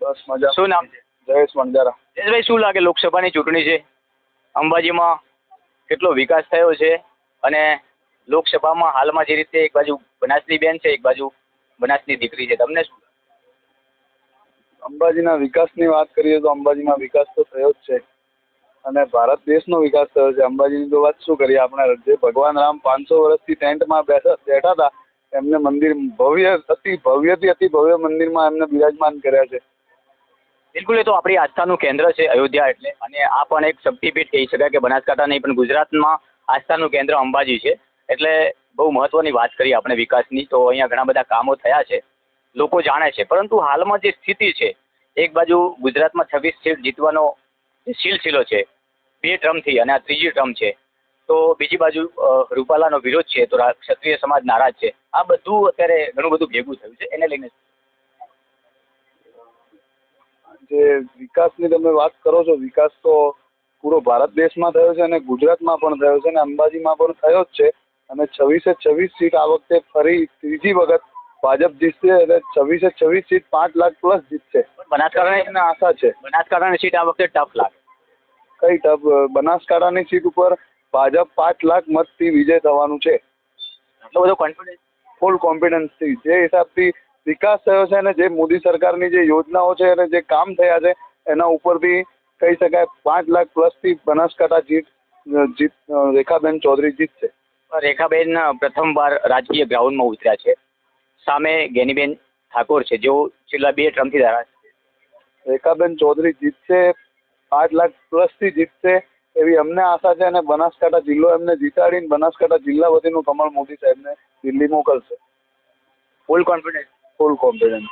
બસ મજા શું નામ? છે જયેશ વણજારા જયેશભાઈ શું લાગે? લોકસભાની ચૂંટણી છે? અંબાજીમાં કેટલો વિકાસ થયો છે? અને લોકસભામાં હાલમાં જે રીતે એક બાજુ બનાસની બેન છે એક બાજુ બનાસની દીકરી છે. તમને શું અંબાજીના વિકાસની વાત કરીએ તો અંબાજીમાં વિકાસ તો થયો જ છે. અને ભારત દેશનો વિકાસ થયો છે. અંબાજીની તો વાત શું કરીએ? આપણે જે ભગવાન રામ પાંચસો વર્ષથી ટેન્ટમાં બેઠા બેઠા હતા એમને મંદિર ભવ્ય અતિ ભવ્યથી અતિ ભવ્ય મંદિરમાં એમને બિરાજમાન કર્યા છે. બિલકુલ, એ તો આપણી આસ્થાનું કેન્દ્ર છે અયોધ્યા એટલે. અને આ પણ એક શક્તિપીઠ કહી શકાય કે બનાસકાંઠા નહીં, પણ ગુજરાતમાં આસ્થાનું કેન્દ્ર અંબાજી છે. એટલે બહુ મહત્વની વાત કરી આપણે વિકાસની. તો અહીંયા ઘણા બધા કામો થયા છે. લોકો જાણે છે. પરંતુ હાલમાં જે સ્થિતિ છે, એક બાજુ ગુજરાતમાં છવ્વીસ સીટ જીતવાનો સિલસિલો છે, બે ટર્મથી અને આ ત્રીજી ટર્મ છે તો બીજી બાજુ રૂપાલાનો વિરોધ છે તો ક્ષત્રિય સમાજ નારાજ છે. આ બધું અત્યારે ઘણું બધું ભેગું થયું છે એને લઈને. જે વિકાસની તમે વાત કરો છો વિકાસ તો પૂરો ભારત દેશમાં થયો છે અને ગુજરાતમાં પણ થયો છે અને અંબાજીમાં પણ થયો જ છે. અને છવ્વીસે છવ્વીસ સીટ આ વખતે ફરી ત્રીજી વખત ભાજપ જીતશે એટલે છવ્વીસે છવ્વીસ સીટ પાંચ લાખ પ્લસ જીતશે. બનાસકાંઠાની આશા છે. બનાસકાંઠાની સીટ આ વખતે ટફ લાગે. કઈ ટફ? બનાસકાંઠાની સીટ ઉપર ભાજપ પાંચ લાખ મતથી વિજય થવાનું છે. એટલો બધો કોન્ફિડન્સ ફૂલ કોન્ફિડન્સથી જે હિસાબથી વિકાસ થયો છે અને જે મોદી સરકારની જે યોજનાઓ છે અને જે કામ થયા છે એના ઉપરથી કહી શકાય પાંચ લાખ પ્લસથી બનાસકાંઠા જીત જીત રેખાબેન ચૌધરી જીતશે રેખાબેન પ્રથમવાર રાજકીય ગ્રાઉન્ડમાં ઉતર્યા છે. સામે ગેનીબેન ઠાકોર છે જેઓ છેલ્લા બે ટર્મથી ધારા રેખાબેન ચૌધરી જીતશે પાંચ લાખ પ્લસથી જીતશે એવી અમને આશા છે અને બનાસકાંઠા જિલ્લો એમને જીતાડીને બનાસકાંઠા જિલ્લા વતીનું કમળ મોદી સાહેબને દિલ્હી મોકલશે. ફૂલ કોન્ફિડન્સ ફૂલ કોન્ફિડન્સ